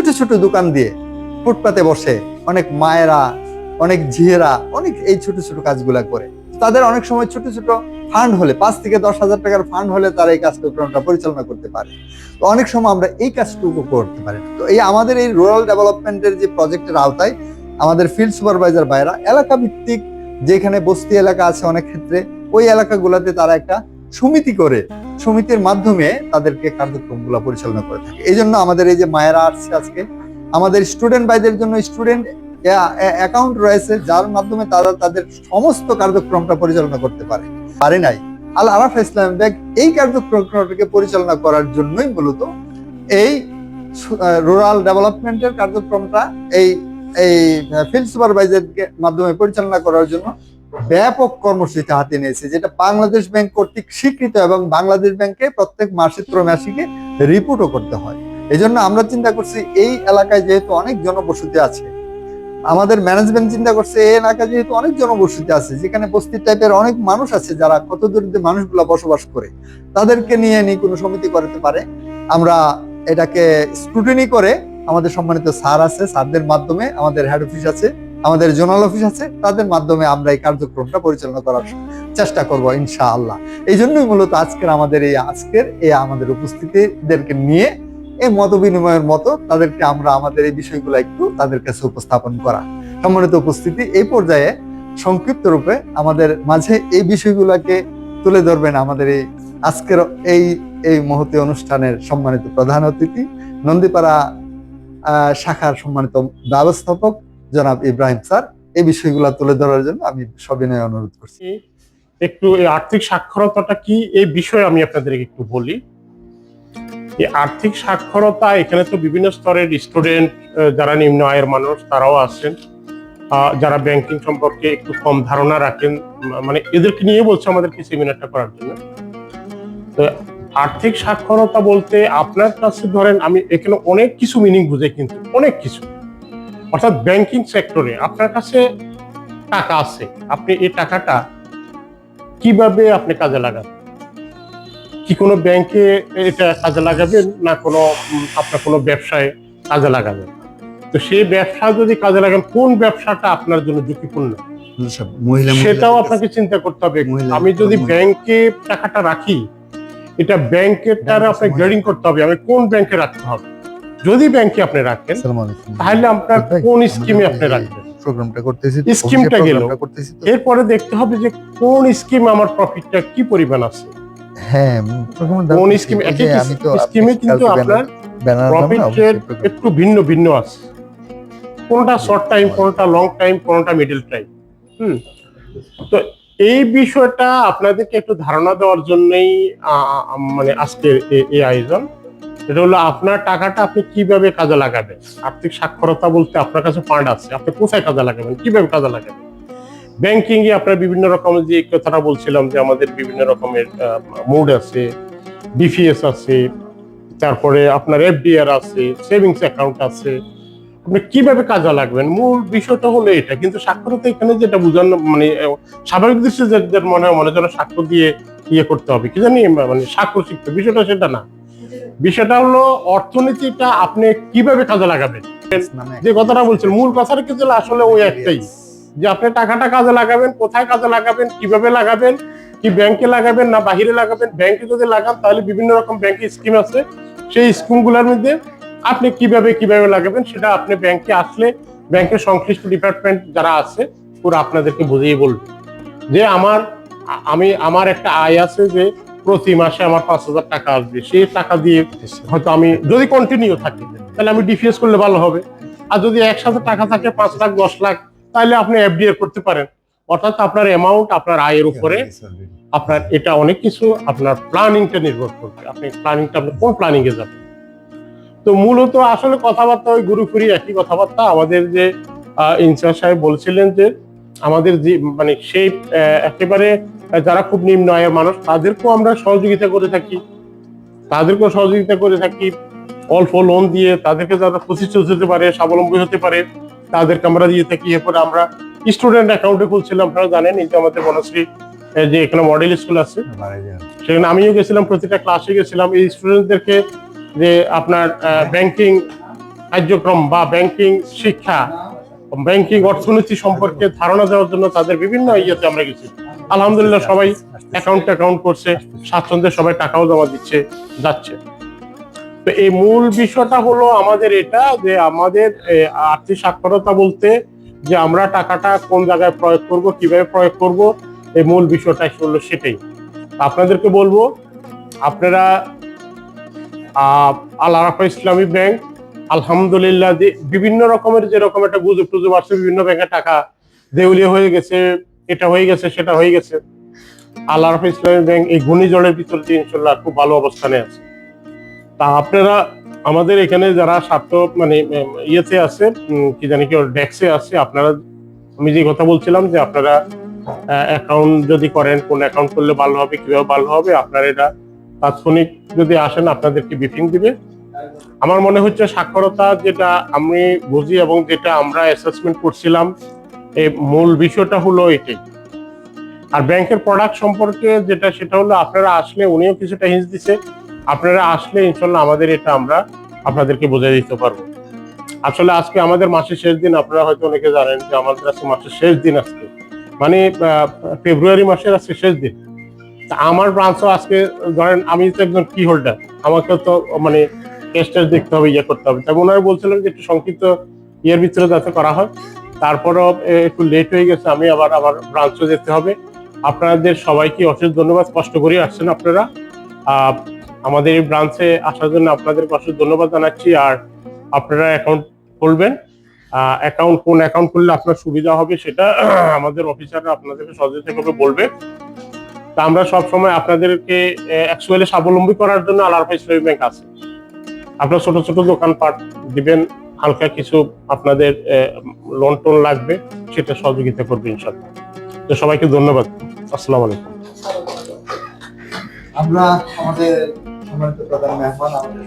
ছোট ছোট দোকান দিয়ে ফুটপাতে বসে অনেক মায়েরা, অনেক ঝিয়েরা, অনেক এই ছোট ছোট কাজগুলা করে তাদের অনেক সময় ছোট ছোট ফান্ড হলে, পাঁচ থেকে দশ হাজার টাকার ফান্ড হলে তারা এই কার্যক্রমটা পরিচালনা করতে পারে তো অনেক সময় আমরা এই কাজটুকু করতে পারি। তো এই আমাদের এই রুরাল ডেভেলপমেন্টের যে প্রজেক্টের আওতায় আমাদের ফিল্ড সুপারভাইজার ভাইরা এলাকা ভিত্তিক যেখানে বস্তি এলাকা আছে অনেক ক্ষেত্রে, ওই এলাকাগুলোতে তারা একটা সমিতি করে সমিতির মাধ্যমে তাদেরকে কার্যক্রমগুলো পরিচালনা করে থাকে। এই জন্য আমাদের এই যে মায়েরা আসছে আজকে, আমাদের স্টুডেন্ট ভাইদের জন্য স্টুডেন্ট অ্যাকাউন্ট রয়েছে, যার মাধ্যমে তারা তাদের সমস্ত কার্যক্রমটা পরিচালনা করতে পারে। পারে নাই। আল আরাফ ইসলাম ব্যাগ এই কার্যক্রমটাকে পরিচালনা করার জন্যই মূলত এই রুরাল ডেভেলপমেন্টের কার্যক্রমটা এই এই ফিল্ড সুপারভাইজার মাধ্যমে পরিচালনা করার জন্য ব্যাপক কর্মসূচি হাতে নিয়েছে, যেটা বাংলাদেশ ব্যাংক কর্তৃক স্বীকৃত এবং বাংলাদেশ ব্যাংকে প্রত্যেক মাসে ত্রৈমাসিকে রিপোর্টও করতে হয়। এই জন্য আমরা চিন্তা করছি, এই এলাকায় যেহেতু অনেক জনবসতি আছে, আমাদের ম্যানেজমেন্ট চিন্তা করছে, এই এলাকায় যেহেতু অনেক জনবসতি আছে, যেখানে বস্তি টাইপের অনেক মানুষ আছে, যারা কত দরিদ্র মানুষগুলা বসবাস করে, তাদেরকে নিয়ে নিয়ে কোনো সমিতি করতে পারে। আমরা এটাকে স্ক্রুটিনি করে আমাদের সম্মানিত স্যার আছে, স্যারদের মাধ্যমে আমাদের হেড অফিস আছে। আমাদের জোনাল অফিস আছে, তাদের মাধ্যমে আমরা এই কার্যক্রমটা পরিচালনা করার চেষ্টা করব ইনশাআল্লাহ। এই জন্যই মূলত আজকের আমাদের এই আজকের এই আমাদের উপস্থিতিদেরকে নিয়ে এই মত বিনিময়ের মতো তাদেরকে আমরা আমাদের এই বিষয়গুলো একটু তাদের কাছে উপস্থাপন করা। সম্মানিত উপস্থিতি, এই পর্যায়ে সংক্ষিপ্ত রূপে আমাদের মাঝে এই বিষয়গুলোকে তুলে ধরবেন আমাদের এই আজকের এই এই মহতি অনুষ্ঠানের সম্মানিত প্রধান অতিথি, নন্দীপাড়া শাখার সম্মানিত ব্যবস্থাপক জনাব ইব্রাহিম স্যার, এই বিষয়গুলো তুলে ধরার জন্য আমি সবিনয় অনুরোধ করছি। একটু আর্থিক সাক্ষরতাটা কি? এই বিষয়ে আমি আপনাদেরকে একটু বলি। এই আর্থিক সাক্ষরতা, এখানে তো বিভিন্ন স্তরের স্টুডেন্ট যারা নিম্ন আয়ের মানুষ, তারাও আছেন যারা ব্যাংকিং সম্পর্কে একটু কম ধারণা রাখেন মানে এদেরকে নিয়ে বলছে আমাদেরকে সেমিনারটা করার জন্য। তো আর্থিক সাক্ষরতা বলতে আপনার কাছে ধরেন, আমি এখানে অনেক কিছু মিনিং বুঝে কিন্তু, অনেক কিছু। অর্থাৎ ব্যাংকিং সেক্টরে আপনার কাছে টাকা আছে আপনি এই টাকাটা কীভাবে আপনি কাজে লাগাবেন কি কোনো ব্যাংকে এটা কাজে লাগাবেন না কোনো আপনার কোনো ব্যবসায় কাজে লাগাবেন? তো সেই ব্যবসা যদি কাজে লাগান কোন ব্যবসাটা আপনার জন্য ঝুঁকিপূর্ণ? সেটাও আপনাকে চিন্তা করতে হবে। আমি যদি ব্যাংকে টাকাটা রাখি এটা ব্যাংকের দ্বারা আপনাকে গ্রেডিং করতে হবে আমি কোন ব্যাংকে রাখতে হবে? যদি ব্যাংকে আপনি রাখেন তাহলে আপনার কোন স্কিমে আপনি রাখবেন? প্রোগ্রামটা করতেছি স্কিমটা গেল। এরপরে দেখতে হবে যে কোন স্কিমে আমার প্রফিটটা কি পরিমাণ আছে। হ্যাঁ কোন। স্কিমে স্কিমে কিন্তু আপনার প্রফিটের একটু ভিন্ন ভিন্ন আছে। কোনটা শর্ট টাইম কোনটা লং টাইম কোনটা মিডল টাইম হুম। তো এই বিষয়টা আপনাদেরকে একটু ধারণা দেওয়ার জন্যই মানে আজকের এই আয়োজন। এটা হলো আপনার টাকাটা আপনি কীভাবে কাজে লাগাবেন? আর্থিক সাক্ষরতা বলতে আপনার কাছে ফান্ড আছে। আপনি কোথায় কাজে লাগাবেন? কীভাবে কাজে লাগাবেন? ব্যাংকিং এ আপনার বিভিন্ন রকমের যে কথাটা বলছিলাম যে আমাদের বিভিন্ন রকমের মোড আছে ডিফিএস আছে, তারপরে আপনার এফডিআর আছে সেভিংস অ্যাকাউন্ট আছে। আপনি কীভাবে কাজে লাগবেন? মূল বিষয়টা হলো এটা। কিন্তু সাক্ষরতা এখানে যেটা বোঝানো মানে স্বাভাবিক দৃষ্টি যে যে মনে হয়, মনে যেন স্বাক্ষর দিয়ে ইয়ে করতে হবে। কি জানি মানে স্বাক্ষর শিখতে বিষয়টা সেটা না। বিষয়টা হলো অর্থনীতিটা আপনি কীভাবে কাজে লাগাবেন? যে কথাটা বলছেন মূল কথাটা কিন্তু আসলে ওই একটাই যে আপনি টাকাটা কাজে লাগাবেন কোথায় কাজে লাগাবেন কীভাবে লাগাবেন কি ব্যাংকে লাগাবেন না বাহিরে লাগাবেন ব্যাংকে যদি লাগান তাহলে বিভিন্ন রকম ব্যাংকে স্কিম আছে। সেই স্কিমগুলোর মধ্যে আপনি কীভাবে কীভাবে লাগাবেন সেটা আপনি ব্যাংকে আসলে ব্যাংকের সংশ্লিষ্ট ডিপার্টমেন্ট যারা আছে পুরো আপনাদেরকে বুঝিয়ে বলবে। যে আমার আমি আমার একটা আয় আছে যে প্রতি মাসে আমার পাঁচ হাজার টাকা আসবে। সেই টাকা দিয়ে হয়তো আমি যদি কন্টিনিউ থাকি তাহলে আমি ডিফিএস করলে ভালো হবে। আর যদি একসাথে টাকা থাকে পাঁচ লাখ দশ লাখ তাহলে আপনি এফডিআর করতে পারেন। অর্থাৎ আপনার অ্যামাউন্ট আপনার আয়ের উপরে আপনার এটা অনেক কিছু আপনার প্ল্যানিংটা নির্ভর করবে। আপনি প্ল্যানিংটা আপনি কোন প্ল্যানিং এ যাবেন? তো মূলত আসলে কথাবার্তা ওই গুরু গুরুফুরি একই কথাবার্তা। আমাদের যে ইনচার্জ সাহেব বলছিলেন যে আমাদের যে মানে সেই একেবারে যারা খুব নিম্ন আয়ের মানুষ, তাদেরকেও আমরা সহযোগিতা করে থাকি। তাদেরকেও সহযোগিতা করে থাকি। অল্প লোন দিয়ে তাদেরকে যারা প্রতিষ্ঠিত হতে পারে, স্বাবলম্বী হতে পারে, তাদেরকে আমরা দিয়ে থাকি। এরপরে আমরা স্টুডেন্ট অ্যাকাউন্টে খুলছিলাম, আপনারা জানেন, এই যে আমাদের বনশ্রী যে এখানে মডেল স্কুল আছে। সেখানে আমিও গেছিলাম, প্রতিটা ক্লাসে গেছিলাম। এই স্টুডেন্টদেরকে যে আপনার ব্যাংকিং কার্যক্রম বা ব্যাংকিং শিক্ষা ব্যাংকিং অর্থনীতি সম্পর্কে ধারণা দেওয়ার জন্য তাদের বিভিন্ন ইয়েতে আমরা গেছি। আলহামদুলিল্লাহ সবাই অ্যাকাউন্ট অ্যাকাউন্ট করছে স্বাচ্ছন্দ্যে সবাই টাকাও জমা দিচ্ছে যাচ্ছে। তো এই মূল বিষয়টা হলো আমাদের এটা যে আমাদের আর্থিক সাক্ষরতা বলতে যে আমরা টাকাটা কোন জায়গায় প্রয়োগ করব কীভাবে প্রয়োগ করব এই মূল বিষয়টা হলো সেটাই। আপনাদেরকে বলব আপনারা আহ, আল আরাফা ইসলামী ব্যাংক আলহামদুলিল্লাহ যে বিভিন্ন রকমের যেরকম একটা গুজব টুজব আসছে বিভিন্ন ব্যাংকে টাকা দেউলিয়া হয়ে গেছে এটা হয়ে গেছে, সেটা হয়ে গেছে। আল আরাফা ইসলামী ব্যাংক এই ঘূর্ণিঝড়ের ভিতর দিয়ে ইনশাল্লাহ খুব ভালো অবস্থানে আছে। তা আপনারা, আমাদের এখানে যারা স্বার্থ মানে ইয়েতে আছে কি জানি কি ডেক্সে আছে, আপনারা আমি যে কথা বলছিলাম যে আপনারা অ্যাকাউন্ট যদি করেন, কোন অ্যাকাউন্ট করলে ভালো হবে, কীভাবে ভালো হবে, আপনারা এটা তাৎক্ষণিক যদি আসেন, আপনাদেরকে ব্রিফিং দিবে। আমার মনে হচ্ছে সাক্ষরতা যেটা আমি বুঝি এবং যেটা আমরা অ্যাসেসমেন্ট করছিলাম এই মূল বিষয়টা হলো এটাই আর ব্যাংকের প্রোডাক্ট সম্পর্কে যেটা, সেটা হলো আপনারা আসলে উনিও কিছুটা হিন্স দিছে। আপনারা আসলে ইনশাল্লাহ আমাদের এটা আমরা আপনাদেরকে বোঝাই দিতে পারব। আসলে আজকে আমাদের মাসের শেষ দিন, আপনারা হয়তো অনেকে জানেন যে আমাদের আজকে মাসের শেষ দিন আজকে। মানে ফেব্রুয়ারি মাসের আজকে শেষ দিন। আমার ব্রাঞ্চও আজকে, ধরেন আমি তো একজন কি হোল্ডার আমাকে তো মানে টেস্টার দেখতে হবে ইয়ে করতে হবে। তাই ওনারা বলছিলেন যে একটু সংক্ষিপ্ত ইয়ের ভিতরে যাতে করা হয়। তারপরও একটু লেট হয়ে গেছে, আমি আবার আমার ব্রাঞ্চও যেতে হবে। আপনাদের সবাইকে অশেষ ধন্যবাদ, কষ্ট করে আসছেন আপনারা। আমাদের এই ব্রাঞ্চে আসার জন্য আপনাদেরকে অশেষ ধন্যবাদ জানাচ্ছি, আর আপনারা অ্যাকাউন্ট খুলবেন। অ্যাকাউন্ট কোন অ্যাকাউন্ট খুললে আপনার সুবিধা হবে সেটা আমাদের অফিসাররা আপনাদেরকে সহযোগিতা করবে বলবে। তা আমরা সব সময় আপনাদেরকে অ্যাকচুয়ালি স্বাবলম্বী করার জন্য আলারফা ইসলামী ব্যাংক আছে। আপনার ছোট ছোট দোকানপাট দিবেন হালকা কিছু আপনাদের লোন টোন লাগবে, সেটা সহযোগিতা করবে ইনশাল্লাহ তো সবাইকে ধন্যবাদ। আসসালামু আলাইকুম। আমরা আমাদের সম্মানিত প্রধান মেহমান, আমাদের